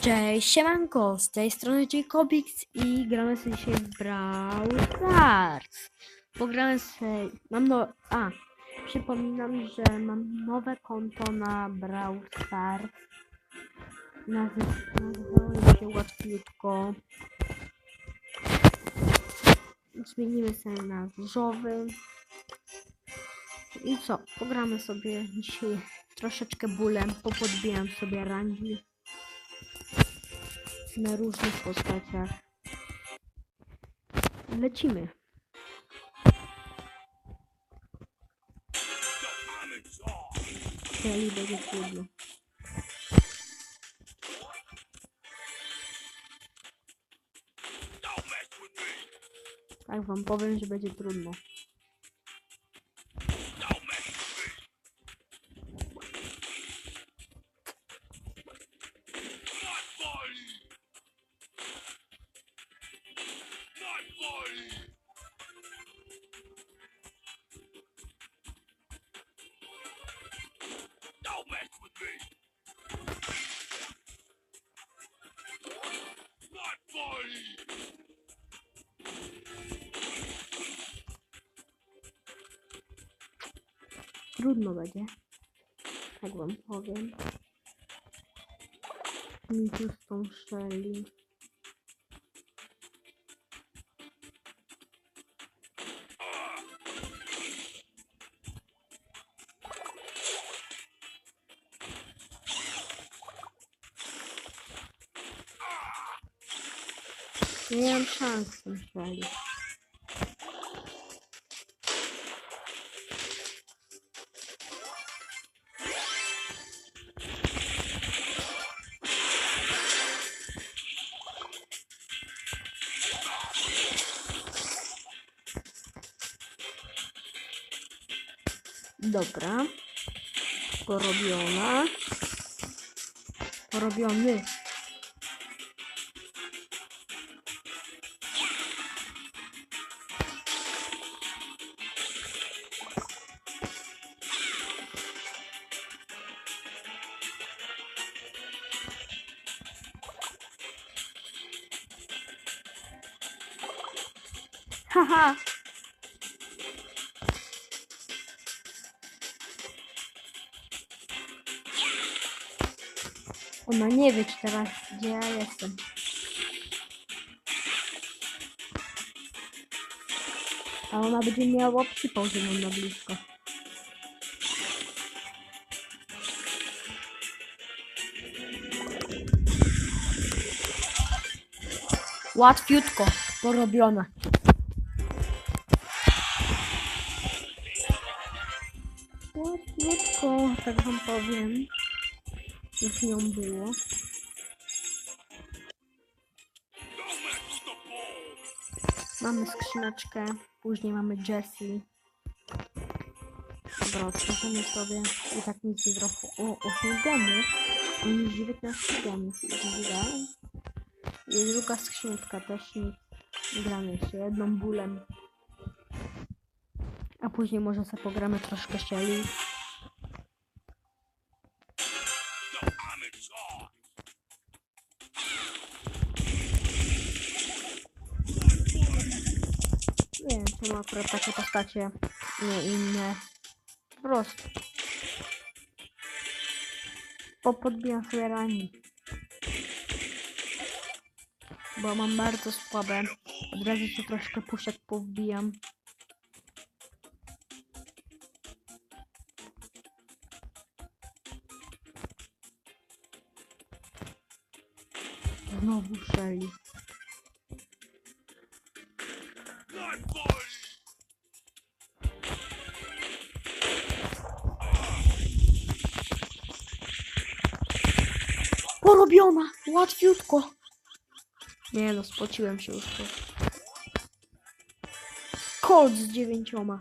Cześć, siemanko, z tej strony Jacobix i gramy sobie dzisiaj w Brawl Stars. Pogramy sobie, mam no, a, przypominam, że mam nowe konto na Brawl Stars. Nazy- Nazywało się łatwiutko. Zmienimy sobie na różowy. I co, pogramy sobie dzisiaj troszeczkę bólem, popodbijam sobie rangi na różnych postaciach. Lecimy. Tak wam powiem, że będzie trudno. Powiem. Mi tu z tą Shelly. Nie mam szans z tą Shelly. Dobra. Porobiona. Porobiony. Haha. Ona nie wie, teraz gdzie ja jestem. A ona będzie miała przypał ze mną na blisko. Łatwiutko, porobiona. Łatwiutko, tak wam powiem. Jak nią było. Mamy skrzyneczkę, później mamy Jessie. Dobra, otworzymy sobie. I tak nic nie dropu. O, 8 gemów. Oni 19 gemów. Źle. I druga skrzynka też nic. Gramy jeszcze jedną bólem. A później może sobie pogramy troszkę Shelly. Czemu akurat takie postacie, nie inne. Po prostu. Popodbijam sobie rangi. Bo mam bardzo słabe. Od razu się troszkę puszek powbijam. Znowu Shelly. Porobiona! Łatwiutko! Nie no, spociłem się już tu. Colt z dziewięcioma.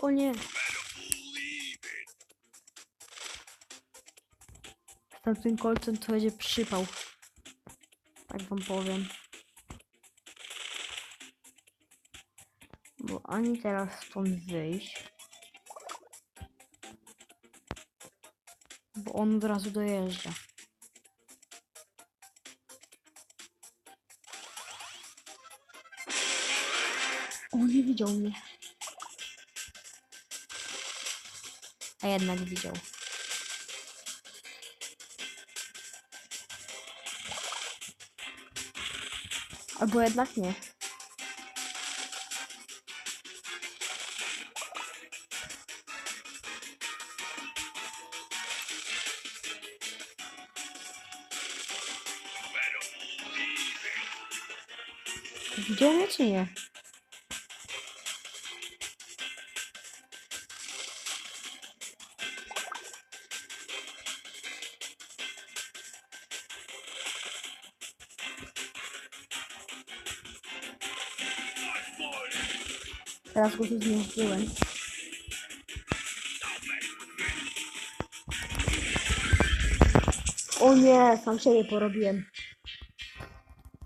O nie. Z tamtym kolcem to będzie przypał. Tak wam powiem. Bo ani teraz stąd wyjść. On od razu dojeżdża. O, nie widział mnie. A jednak widział. Albo jednak nie. Widział mnie czy nie? Teraz go tu zmierzyłem. O nie, sam siebie porobiłem.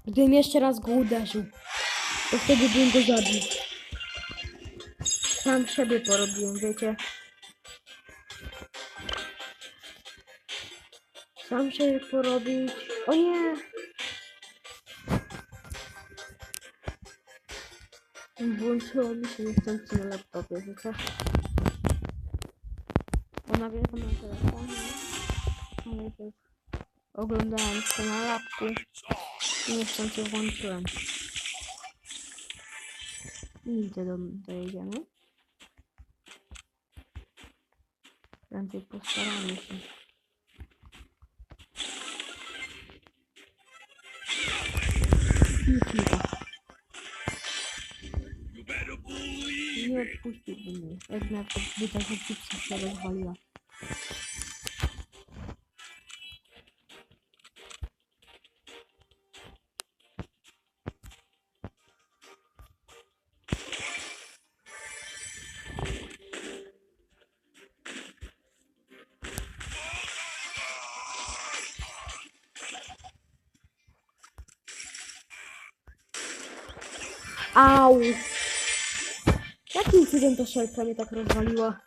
Gdybym jeszcze raz go uderzył, to wtedy bym go zabił. Sam siebie porobiłem, wiecie. Sam siebie porobić. O nie! Włączyło mi się niechcący na laptopie, wiecie? Bo nagrywam na telefonie. Ale to oglądałem to na lapku i niechcący włączyłem. I gdzie do, dojedziemy? Prędzej postaramy się. Nic nie da. You better believe Nie odpuściłby mnie. Jak Au! Jakim cudem ta szelka mnie tak rozwaliła?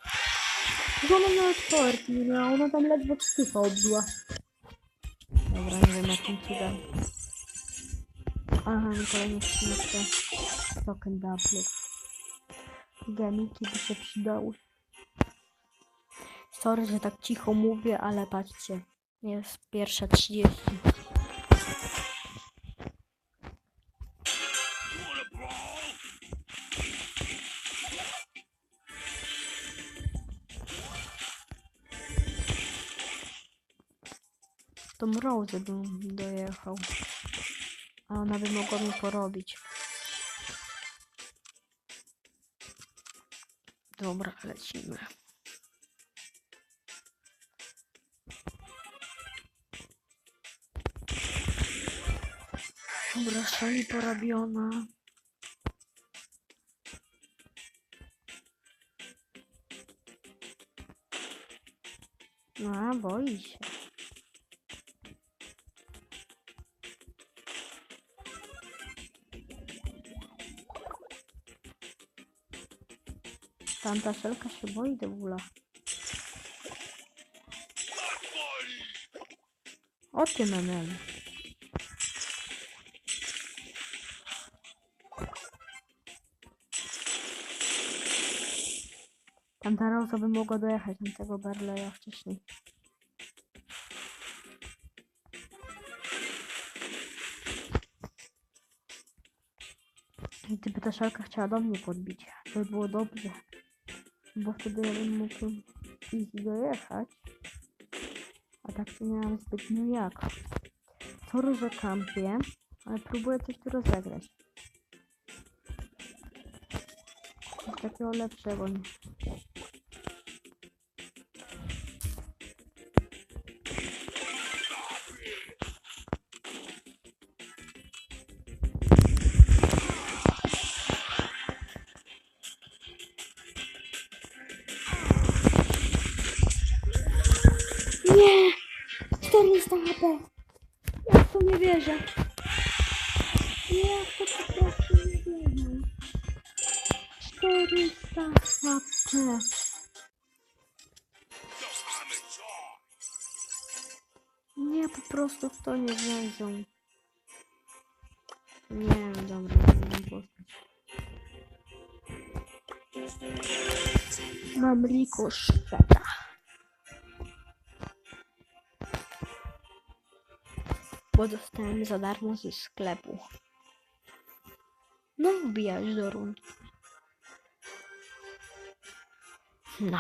Że ona nawet port nie miała, ona tam ledwo ksyfa odbiła. Dobra, nie wiem jakim cudem. Aha, i kolejne skrzyneczkę. Token double. Gemiki by się przydały. Sorry, że tak cicho mówię, ale patrzcie. Jest pierwsza 30. Tą Rose bym dojechał. A ona by mogła mnie porobić. Dobra, lecimy. Dobra, szali porobiona. A, boi się. Tamta szelka się boi funny. O ty menel. Tamta Rosa by mogła dojechać do tego Berleya wcześniej. Gdyby ta szalka chciała do mnie podbić, to by było dobrze. Bo wtedy ja bym mógł iść dojechać. A tak nie mam zbytnio jak. Sorry, że kampię, ale próbuję coś tu rozegrać. Coś takiego lepszego. Nie! 400 HP! Ja w to nie wierzę. Ja w to po prostu nie wierzę. 400 HP. Nie, po prostu w to nie wejdą. Nie, dobra, nie postać. Mam rikoszeta. Bo dostałem za darmo ze sklepu. No, wbijać do run. No.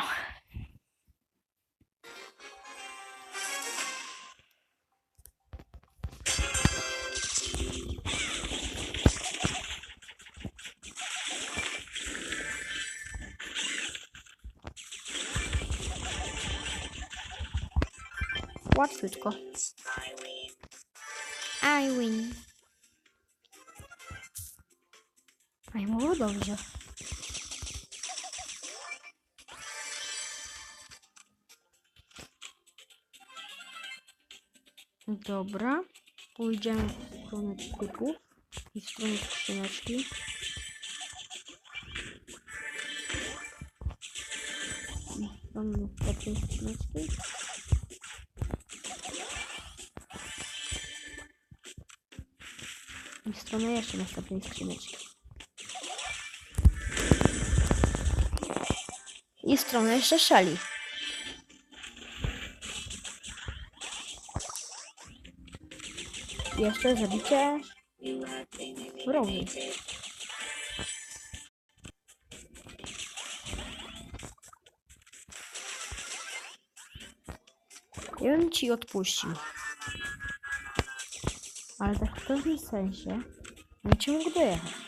Łatwiutko. Dobrze. Dobra. Pójdziemy w stronę typów i w stronę skrzyneczki. Stronę następnej skrzyneczki. I w stronę jeszcze następnej skrzyneczki. I w stronę jeszcze szali. Jeszcze zabicie wrogi. Ja bym ci odpuścił. Ale tak w pewnym sensie nie ci mógł dojechać.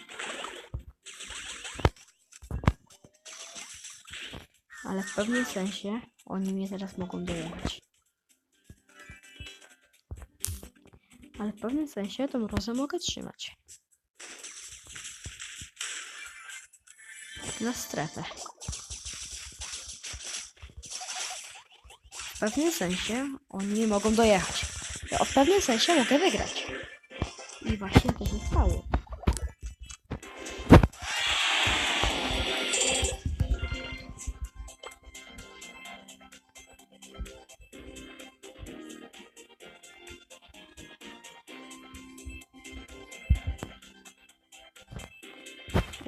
Ale w pewnym sensie oni mnie teraz mogą dojechać. Ale w pewnym sensie tą rozę mogę trzymać. Na strefę. W pewnym sensie oni mogą dojechać. Ja w pewnym sensie mogę wygrać. I właśnie to się stało.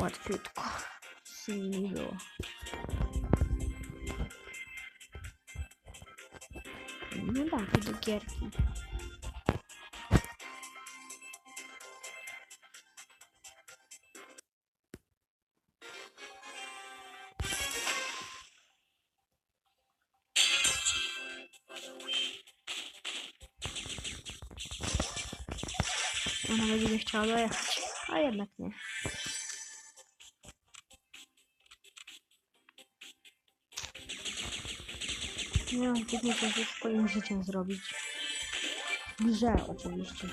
Łatwiutko. Z nimi było. No dawaj do gierki. Ona będzie nie chciała dojechać, a jednak nie. Ze swoim życiem zrobić. W grze oczywiście.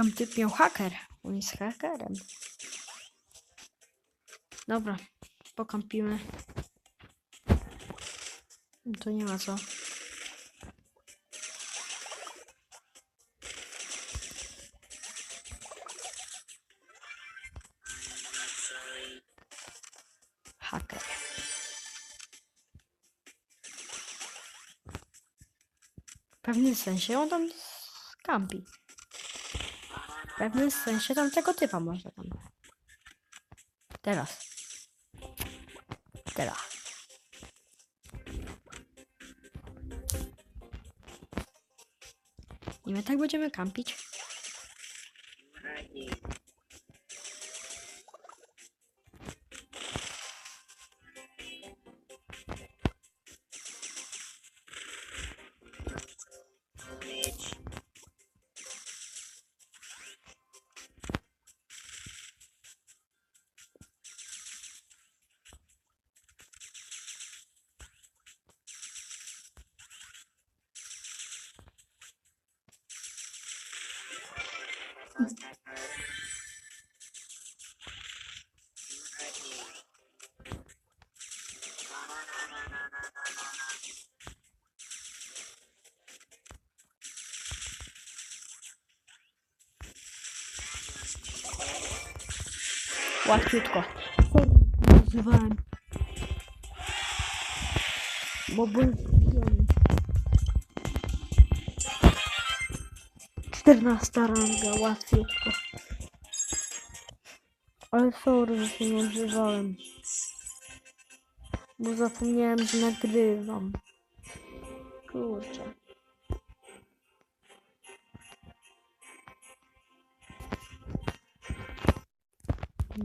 Tam typ miał haker. On jest hakerem. Dobra, pokampimy. To nie ma co. Haker. W pewnym sensie on tam kampi. Pewnym sensie tam tego typa można tam. Teraz. Teraz. I my tak będziemy kampić. Łatwiutko. Nazywałem. Bo byłem zgubiony. 14 ranga, łatwiutko. Ale sorry, że się nie odzywałem. Bo zapomniałem, że nagrywam. Kurczę.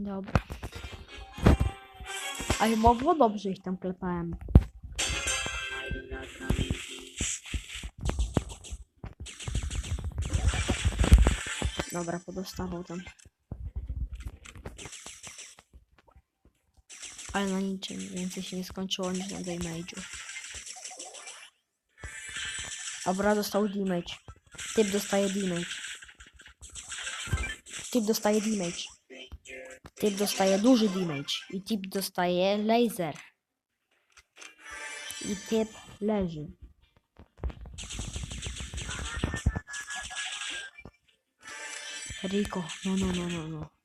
Dobra. Ale było dobrze ich tam klepałem. Dobra, podostawał tam. Ale na niczym więcej się nie skończyło niż na damage'u. Dobra, dostał damage. Typ dostaje damage. Typ dostaje damage. Typ dostaje duży damage. I typ dostaje laser. I typ leży. Rico, no, no, no, no, no.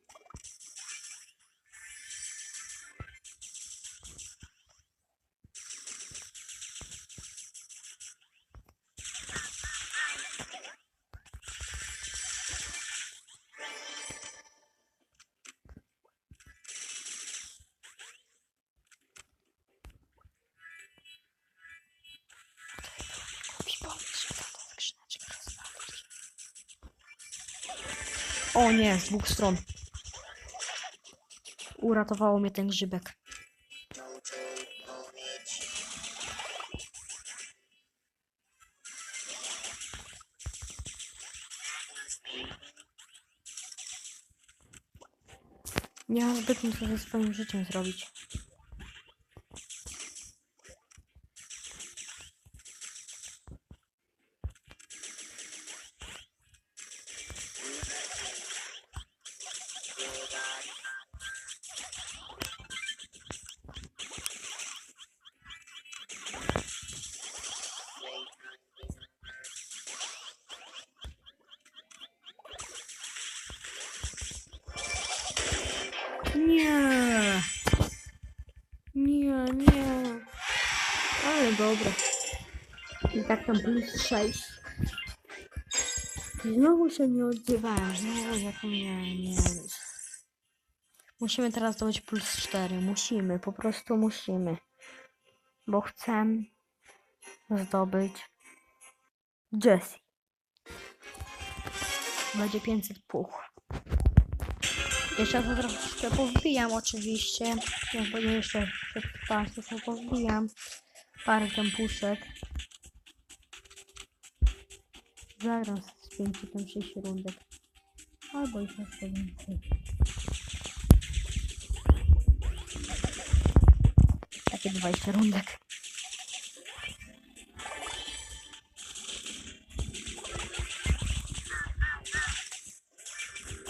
Dwóch stron. Uratowało mnie ten grzybek. Nie mam zbytnio co ze swoim życiem zrobić. Nie. Ale dobra. I tak tam plus 6. Znowu się nie odzywałem. Znowu zapomniałem. Nie. Musimy teraz zdobyć plus 4. Musimy, po prostu musimy. Bo chcę zdobyć Jessie. Będzie 500 puch. Jeszcze troszkę powbijam oczywiście. Jak będę jeszcze przetrwać, to sobie powbijam parę tam puszek. Zagram z 5 tam 6 rundek. Albo i jeszcze więcej. Takie 20 rundek.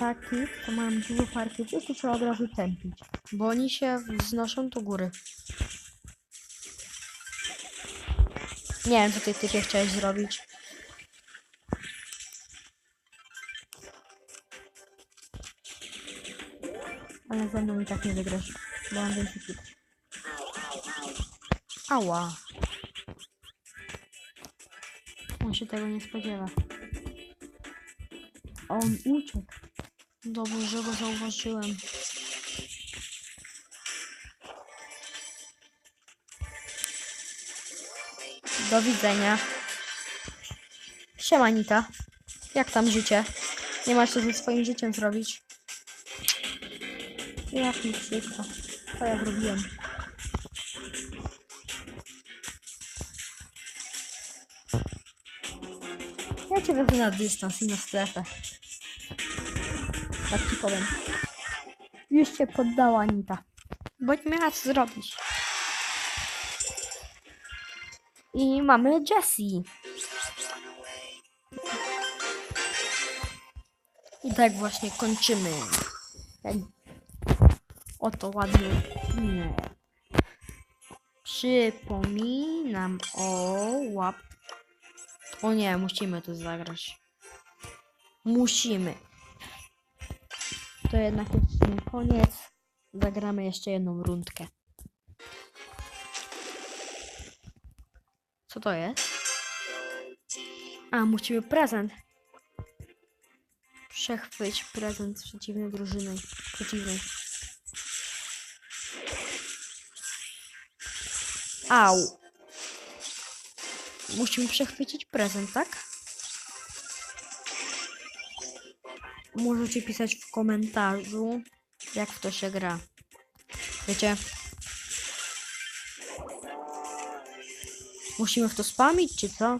Takich, co mają dużo parkietów, to trzeba od razu tępić. Bo oni się wznoszą do góry. Nie wiem, co ty typie chciałeś zrobić. Ale ze mną i tak nie wygrasz, bo mam więcej typ. Ała. On się tego nie spodziewa. On uciekł. Dobrze, że go zauważyłem. Do widzenia. Siema Nita. Jak tam życie? Nie masz co ze swoim życiem zrobić? Jak mi przykro. Co ja zrobiłem? Ja cię wezmę na dystans i na strefę. Tak ci powiem. Już się poddała Anita. Bo nie miała co zrobić. I mamy Jessie. I tak właśnie kończymy. Oto ładny odcinek. Przypominam o łap. O nie, musimy to zagrać. Musimy. To jednak jest nie koniec. Zagramy jeszcze jedną rundkę. Co to jest? A, musimy prezent. Przechwyć prezent przeciwnej drużyny. Przeciwnej. Au. Musimy przechwycić prezent, tak? Możecie pisać w komentarzu, jak w to się gra. Wiecie? Musimy w to spamić, czy co?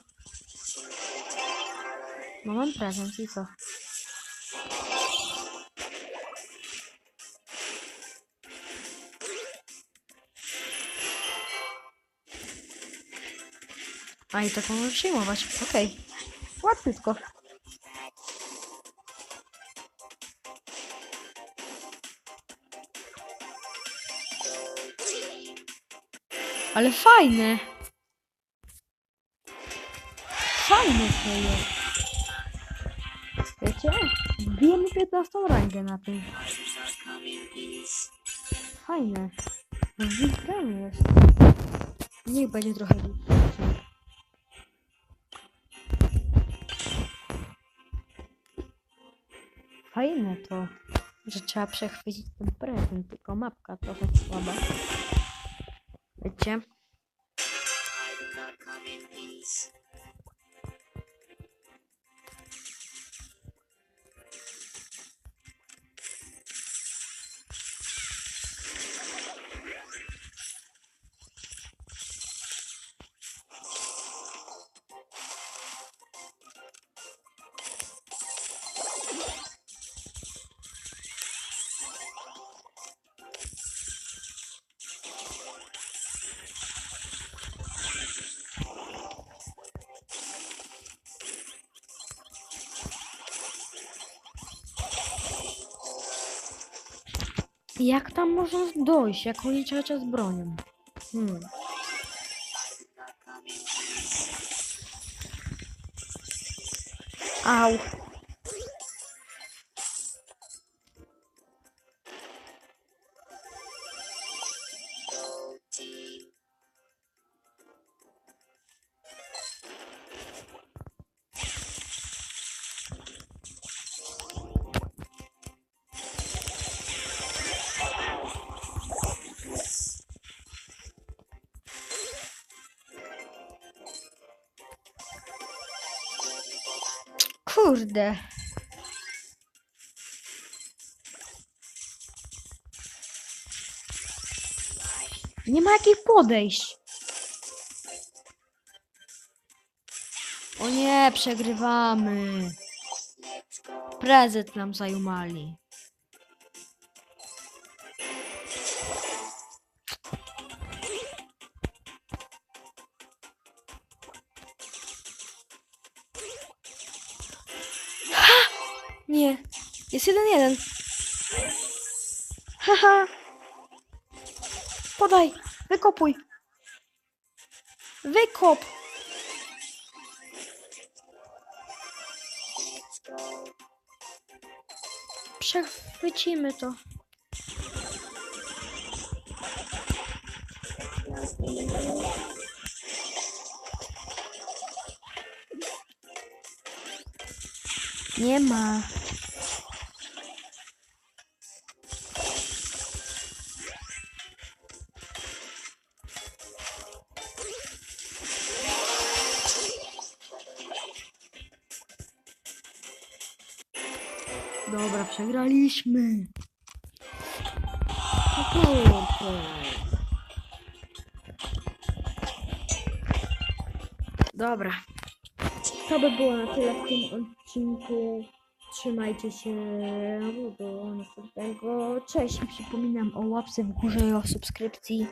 No mam prezent i co? A i tak możemy przyjmować. Okej. Łatwiutko. Ale fajne. Fajne to jest. Wiecie? Wbijemy 15 rangę na tym. Fajne. Wygrany jest. Niech będzie trochę więcej. Fajne to, że trzeba przechwycić ten prezent, tylko mapka trochę słaba. Wiecie? Jak tam można dojść, jak oni cały czas bronią? Hmm. Au. Kurde. Nie ma jakich podejść. O nie, przegrywamy. Prezent nam zajumali. Jeden. Haha. Podaj. Wykopuj. Wykop. Przechwycimy to. Nie ma. Przegraliśmy. Dobra. To by było na tyle w tym odcinku. Trzymajcie się do następnego. Cześć przypominam o łapce w górze i o subskrypcji.